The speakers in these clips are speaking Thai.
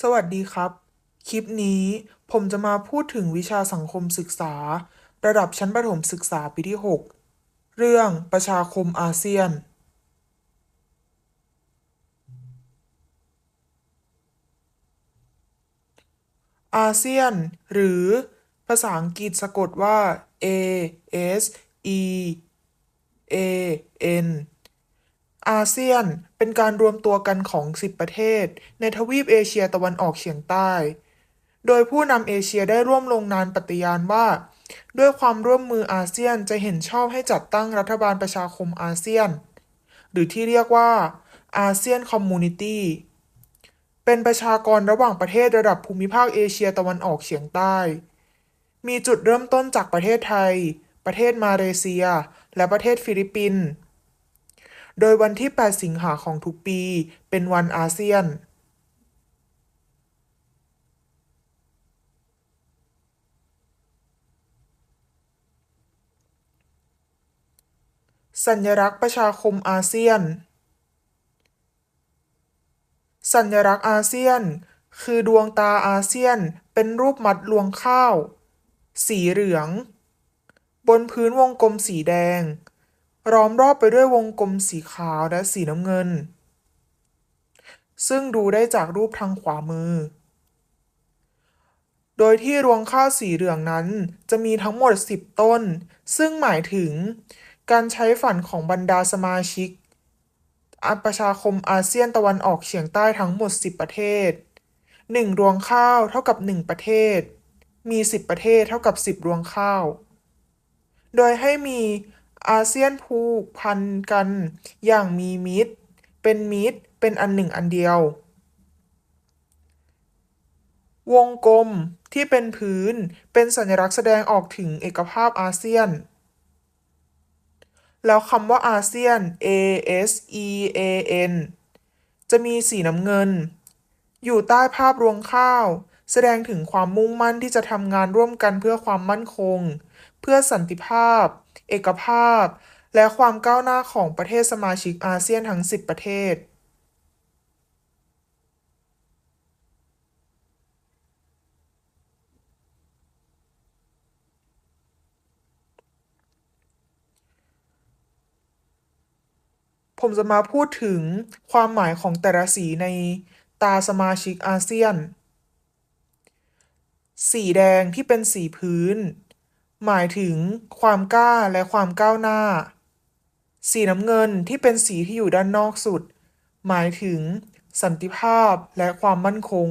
สวัสดีครับ คลิปนี้ผมจะมาพูดถึงวิชาสังคมศึกษา ระดับชั้นประถมศึกษาปีที่ 6 เรื่องประชาคมอาเซียน อาเซียน หรือ ภาษาอังกฤษสะกดว่า A S E A N อาเซียนเป็นการรวมตัวกันของ 10 ประเทศ ในทวีปเอเชียตะวันออกเฉียงใต้ โดยผู้นำเอเชียได้ร่วมลงนามปฏิญาณว่า ด้วยความร่วมมืออาเซียนจะเห็นชอบให้จัดตั้งรัฐบาลประชาคมอาเซียน หรือที่เรียกว่าอาเซียนคอมมูนิตี้เป็นประชากรระหว่างประเทศระดับภูมิภาคเอเชียตะวันออกเฉียงใต้ มีจุดเริ่มต้นจากประเทศไทย ประเทศมาเลเซีย และประเทศฟิลิปปินส์ โดยวันที่ 8 สิงหาของทุกปี เป็นวันอาเซียนสัญลักษณ์ประชาคมอาเซียน สัญลักษณ์อาเซียน คือดวงตาอาเซียนเป็นรูปมัดรวงข้าว สีเหลือง บนพื้นวงกลมสีแดง ล้อมรอบไปด้วยวงกลมสีขาวและสีน้ำเงิน ซึ่งดูได้จากรูปทางขวามือ โดยที่รวงข้าวสีเหลืองนั้นจะมีทั้งหมด 10 ต้น ซึ่งหมายถึงการใช้ฝันของบรรดาสมาชิกอาประชาคมอาเซียนตะวันออกเฉียงใต้ทั้งหมด 10 ประเทศ 1 รวงข้าวเท่ากับ 1 ประเทศ มี 10 ประเทศเท่ากับ 10 รวงข้าว โดยให้มี อาเซียนผูกพันกันอย่างมีมิตร เป็นมิตร เป็นอันหนึ่งอันเดียว วงกลมที่เป็นพื้นเป็นสัญลักษณ์แสดงออกถึงเอกภาพอาเซียน แล้วคำว่าอาเซียน A S E A N จะมีสีน้ำเงิน อยู่ใต้ภาพรวงข้าว แสดงถึงความมุ่งมั่นที่จะทำงานร่วมกันเพื่อความมั่นคง เพื่อสันติภาพ เอกภาพ และความก้าวหน้าของประเทศสมาชิกอาเซียนทั้ง 10 ประเทศผมจะมาพูดถึงความหมายของแต่ละสีในตาสมาชิกอาเซียน สีแดงที่เป็นสีพื้น หมายถึงความกล้าและความก้าวหน้า สีน้ำเงินที่เป็นสีที่อยู่ด้านนอกสุด หมายถึง สันติภาพและความมั่นคง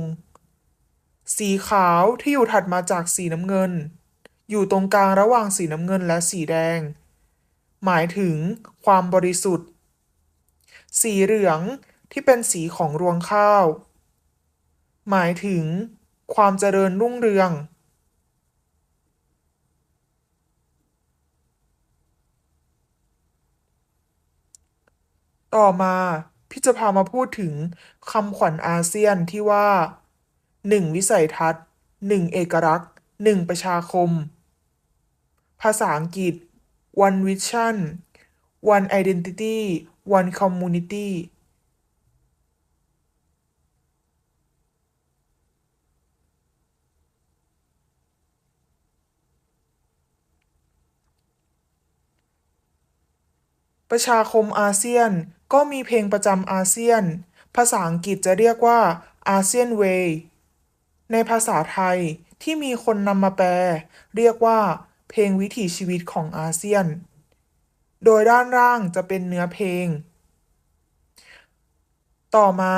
สีขาวที่อยู่ถัดมาจากสีน้ำเงิน อยู่ตรงกลางระหว่างสีน้ำเงินและสีแดง หมายถึงความบริสุทธิ์ สีเหลืองที่เป็นสีของรวงข้าว หมายถึง ความเจริญรุ่งเรือง ต่อมาพี่จะพามาพูดถึงคำขวัญอาเซียนที่ว่า 1. วิสัยทัศน์ 1. เอกลักษณ์ 1. ประชาคม ภาษาอังกฤษ one vision one identity one community ประชาคมอาเซียน ก็มีเพลงประจำอาเซียน ภาษาอังกฤษจะเรียกว่าอาเซียนเวย์ในภาษาไทยที่มีคนนำมาแปล เรียกว่า เพลงวิถีชีวิตของอาเซียน โดยด้านล่างจะเป็นเนื้อเพลง ต่อมา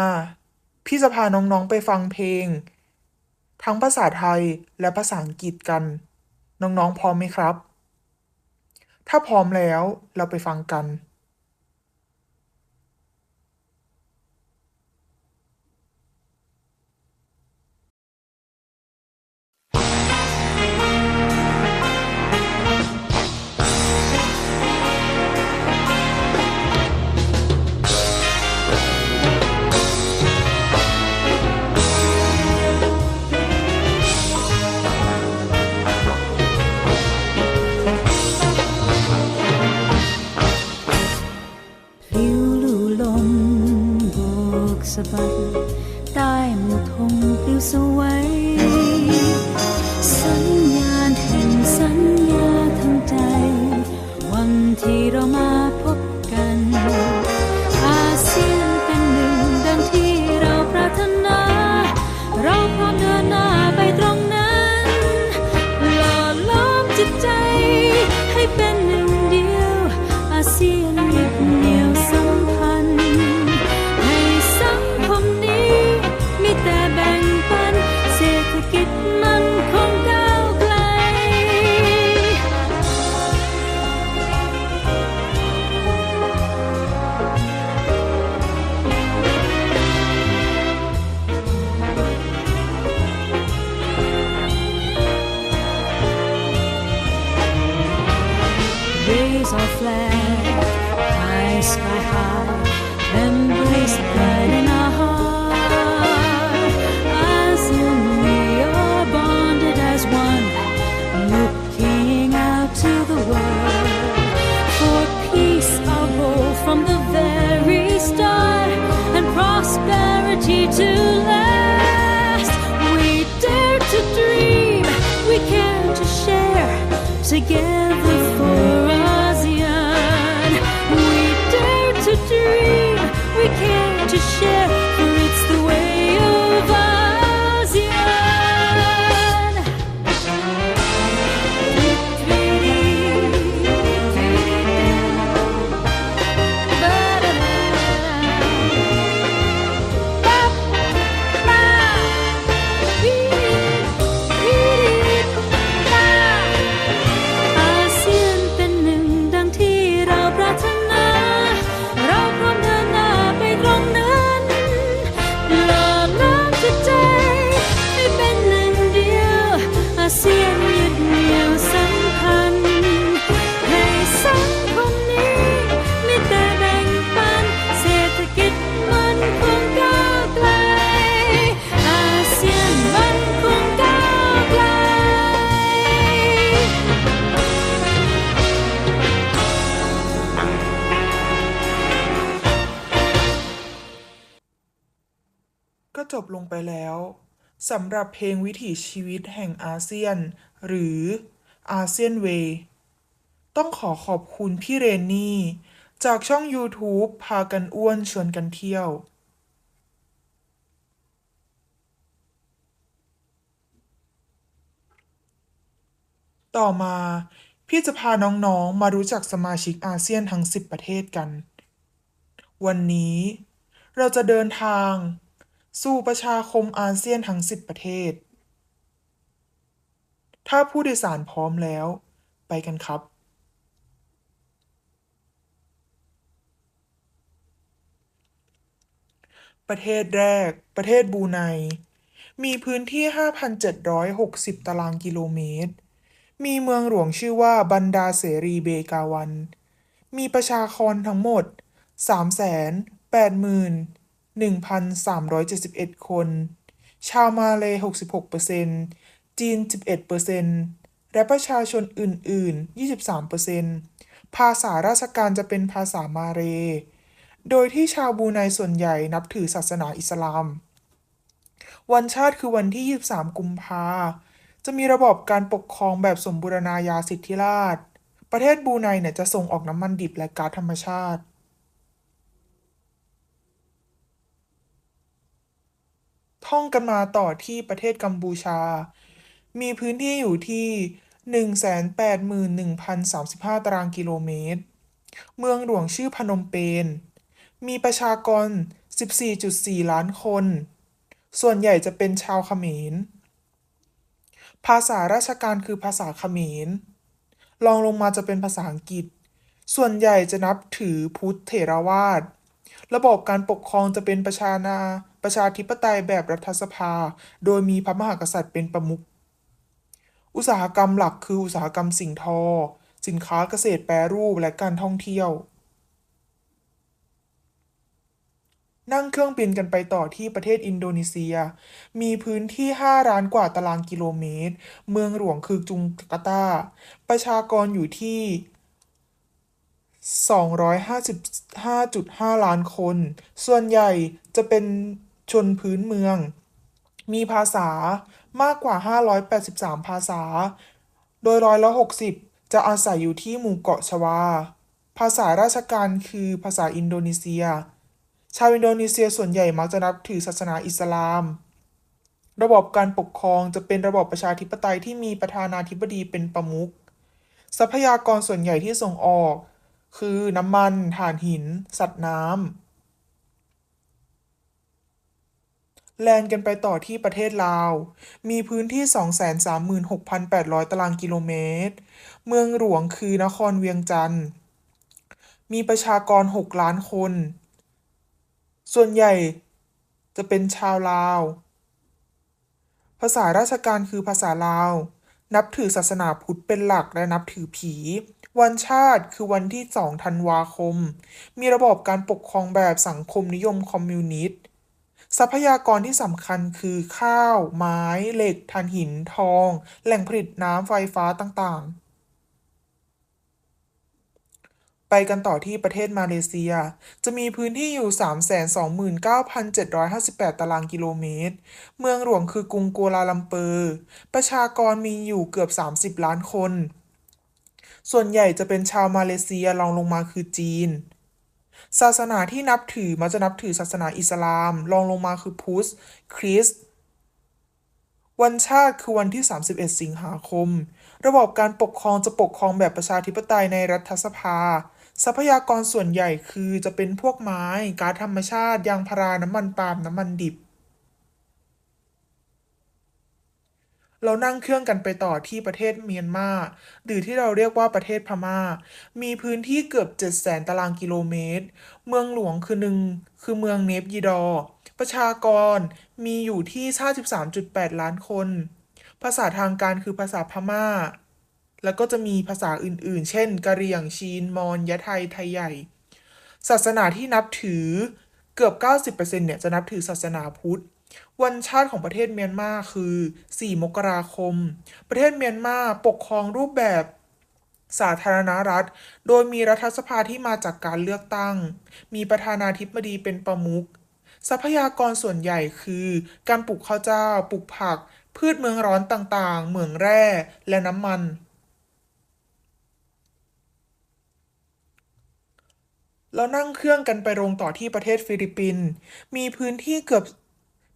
พี่จะพาน้องๆไปฟังเพลง ทั้งภาษาไทยและภาษาอังกฤษกัน น้องๆพร้อมไหมครับ ถ้าพร้อมแล้วเราไปฟังกัน สะบัดใต้หมู่ธงปลิวสวย to share, จบลงไปแล้วสำหรับเพลงวิถีชีวิตแห่งอาเซียน หรืออาเซียนเวต้องขอขอบคุณพี่เรนนี่ จากช่อง YouTube พากันอ้วนชวนกันเที่ยว ต่อมา พี่จะพาน้องๆ มารู้จักสมาชิกอาเซียนทั้ง 10 ประเทศกัน วันนี้ เราจะเดินทาง สู่ประชาคมอาเซียนทั้ง 10 ประเทศ ถ้าผู้โดยสารพร้อมแล้ว ไปกันครับประเทศแรก ประเทศบูไน มีพื้นที่ 5,760 ตารางกิโลเมตร มีเมืองหลวงชื่อว่าบันดาเสรีเบกาวัน มีประชากรทั้งหมด 1,371 คน ชาวมาเลย์66%จีน 11%และประชาชนอื่น ๆ 23%ภาษาราชการจะเป็นภาษามาเลย์โดยที่ชาวบูไนส่วนใหญ่นับถือศาสนาอิสลาม วันชาติคือวันที่ 23 กุมภาจะมีระบบการปกครองแบบสมบูรณาญาสิทธิราช ประเทศบูไนเนี่ยจะส่งออกน้ำมันดิบและก๊าซธรรมชาติ ท่องกันมาต่อที่ประเทศกัมพูชา มีพื้นที่อยู่ที่ 181,035 ตารางกิโลเมตร เมืองหลวงชื่อพนมเปญ มีประชากร 14.4 ล้านคน ส่วนใหญ่จะเป็นชาวเขมร ภาษาราชการคือภาษาเขมร รองลงมาจะเป็นภาษาอังกฤษ ส่วนใหญ่จะนับถือพุทธเถรวาท ระบบการปกครองจะเป็นประชานา ประชาธิปไตยแบบรัฐสภา โดยมีพระมหากษัตริย์เป็นประมุข อุตสาหกรรมหลักคืออุตสาหกรรมสิ่งทอ สินค้าเกษตรแปรรูปและการท่องเที่ยว นั่งเครื่องบินกันไปต่อที่ประเทศอินโดนีเซีย มีพื้นที่ 5 ล้านกว่าตารางกิโลเมตร เมืองหลวงคือจุงการ์ตา ประชากรอยู่ที่255.5 ล้านคน ส่วนใหญ่จะเป็น ชนพื้นเมือง มีภาษามากกว่า 583 ภาษา โดยร้อยละ60 จะอาศัยอยู่ที่หมู่เกาะชวา ภาษาราชการคือภาษาอินโดนีเซีย ชาวอินโดนีเซียส่วนใหญ่มักจะนับถือศาสนาอิสลาม ระบบการปกครองจะเป็นระบบประชาธิปไตยที่มีประธานาธิบดีเป็นประมุข ทรัพยากรส่วนใหญ่ที่ส่งออก คือน้ำมัน ถ่านหิน สัตว์น้ำ แลนกันไปต่อที่ประเทศลาว มีพื้นที่ 236,800 ตารางกิโลเมตร เมืองหลวงคือนครเวียงจันทร์ มีประชากร 6 ล้านคน ส่วนใหญ่จะเป็นชาวลาว ภาษาราชการคือภาษาลาว นับถือศาสนาพุทธเป็นหลักและนับถือผี วันชาติคือวันที่ 2 ธันวาคม มีระบบการปกครองแบบสังคมนิยมคอมมิวนิสต์ ทรัพยากรที่สำคัญคือข้าว ไม้ เหล็กถ่านหิน ทอง แหล่งผลิตน้ำไฟฟ้าต่างๆไปกันต่อที่ประเทศมาเลเซีย จะมีพื้นที่อยู่ 329,758 ตารางกิโลเมตร เมืองหลวงคือกรุงกัวลาลัมเปอร์ ประชากรมีอยู่เกือบ 30 ล้านคน ส่วนใหญ่จะเป็นชาวมาเลเซียรองลงมาคือจีน ศาสนาที่นับถือมักจะนับถือศาสนาอิสลามรองลงมาคือพุทธคริสต์วันชาติคือวันที่ 31 สิงหาคม ระบบการปกครองจะปกครองแบบประชาธิปไตยในรัฐสภา ทรัพยากรส่วนใหญ่คือจะเป็นพวกไม้ก๊าซธรรมชาติ ยางพารา น้ำมันปาล์ม น้ำมันดิบ เรานั่งเครื่องกันไปต่อที่ประเทศเมียนมาหรือที่เราเรียกว่าประเทศพม่า มีพื้นที่เกือบ 700,000ตารางกิโลเมตร เมืองหลวงคือหนึ่งคือเมืองเนปยีดอ ประชากรมีอยู่ที่ 53.8 ล้านคน ภาษาทางการคือภาษาพม่า แล้วก็จะมีภาษาอื่นๆ เช่น กะเหรี่ยงชีน มอญยะไทย ไทยใหญ่ ศาสนาที่นับถือเกือบ 90%เนี่ยจะนับถือศาสนาพุทธ วันชาติของประเทศเมียนมาคือ 4 มกราคม ประเทศเมียนมาปกครองรูปแบบสาธารณรัฐ โดยมีรัฐสภาที่มาจากการเลือกตั้ง มีประธานาธิบดีเป็นประมุข ทรัพยากรส่วนใหญ่คือ การปลูกข้าวเจ้า ปลูกผัก พืชเมืองร้อนต่างๆ เหมืองแร่ และน้ำมันแล้วนั่งเครื่องกันไปลงต่อที่ประเทศฟิลิปปินส์ มีพื้นที่เกือบ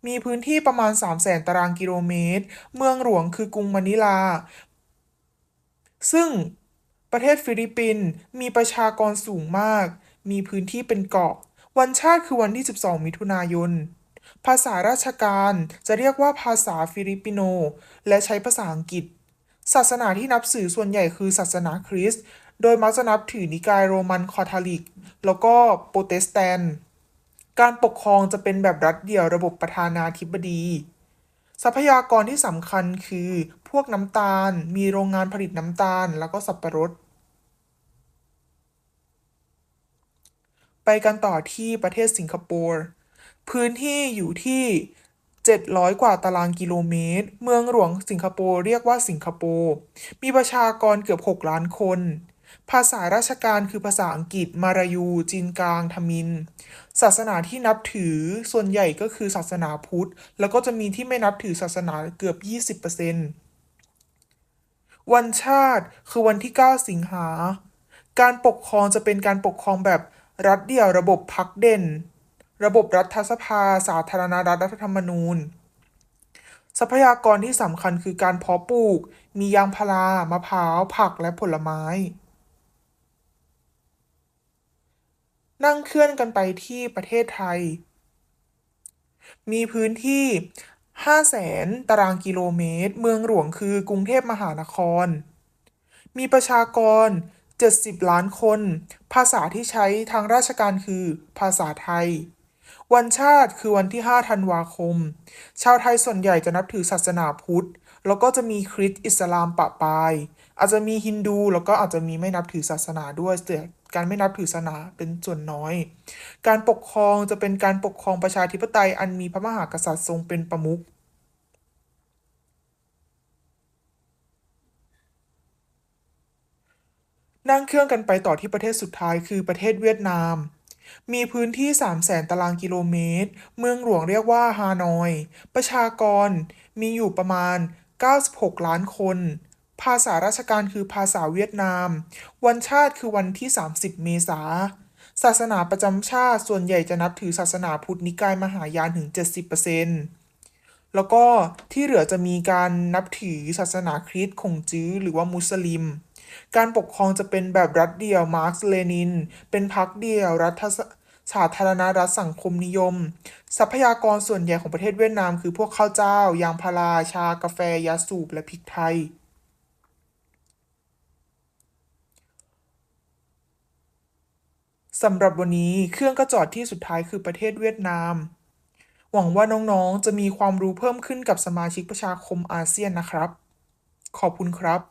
มีพื้นที่ประมาณ300,000ตารางกิโลเมตร เมืองหลวงคือกรุงมะนิลา ซึ่งประเทศฟิลิปปินส์มีประชากรสูงมาก มีพื้นที่เป็นเกาะ วันชาติคือวันที่ 12 มิถุนายน ภาษาราชการจะเรียกว่าภาษาฟิลิปปิโน และใช้ภาษาอังกฤษ ศาสนาที่นับถือส่วนใหญ่คือศาสนาคริสต์ โดยมักจะนับถือนิกายโรมันคาทอลิก แล้วก็โปรเตสแตนต์ การปกครองจะเป็นแบบรัฐเดี่ยวระบบประธานาธิบดี ทรัพยากรที่สำคัญคือ พวกน้ำตาล มีโรงงานผลิตน้ำตาล แล้วก็สับปะรด ไปกันต่อที่ประเทศสิงคโปร์พื้นที่อยู่ที่ 700 กว่าตารางกิโลเมตร เมืองหลวงสิงคโปร์เรียกว่าสิงคโปร์ มีประชากรเกือบ 6 ล้านคน ภาษาราชการคือภาษาอังกฤษ มาลายู จีนกลาง ทมิฬศาสนาที่นับถือส่วนใหญ่ก็คือศาสนาพุทธ แล้วก็จะมีที่ไม่นับถือศาสนาเกือบ 20%วันชาติคือวันที่ 9 สิงหา การปกครองจะเป็นการปกครองแบบรัฐเดี่ยวระบบพรรคเด่น ระบบรัฐสภา สาธารณรัฐรัฐธรรมนูญ ทรัพยากรที่สำคัญคือการเพาะปลูก มียางพารามะพร้าว ผักและผลไม้ นั่งเคลื่อนกันไปที่ประเทศไทย มีพื้นที่ 500,000 ตารางกิโลเมตร เมืองหลวงคือกรุงเทพมหานคร มีประชากร 70 ล้านคน ภาษาที่ใช้ทางราชการคือภาษาไทย วันชาติคือวันที่ 5 ธันวาคม ชาวไทยส่วนใหญ่จะนับถือศาสนาพุทธ แล้วก็จะมีคริสต์อิสลามปะปาย อาจจะมีฮินดู แล้วก็อาจจะมีไม่นับถือศาสนาด้วยแต่ การไม่นับถือศาสนาเป็นส่วนน้อย การปกครองจะเป็นการปกครองประชาธิปไตยอันมีพระมหากษัตริย์ทรงเป็นประมุขนั่งเครื่องกันไปต่อที่ประเทศสุดท้ายคือประเทศเวียดนาม มีพื้นที่ 300,000ตารางกิโลเมตร เมืองหลวงเรียกว่าฮานอย ประชากรมีอยู่ประมาณ 96 ล้านคน ภาษาราชการคือภาษาเวียดนาม วันชาติคือวันที่ 30 เมษาศาสนาประจำชาติส่วนใหญ่จะนับถือศาสนาพุทธนิกายมหายานถึง 70%แล้วก็ที่เหลือจะมีการนับถือศาสนาคริสต์คงจื้อหรือว่ามุสลิม การปกครองจะเป็นแบบรัฐเดียวมาร์กซ์เลนิน เป็นพรรคเดียวรัฐสสาธารณรัฐสังคมนิยม ทรัพยากรส่วนใหญ่ของประเทศเวียดนามคือพวกข้าวเจ้า ยางพารา ชา กาแฟ ยาสูบ และพริกไทย สำหรับวันนี้เครื่องก็จอดที่สุดท้ายคือประเทศเวียดนาม หวังว่าน้องๆ จะมีความรู้เพิ่มขึ้นกับสมาชิกประชาคมอาเซียนนะครับ ขอบคุณครับ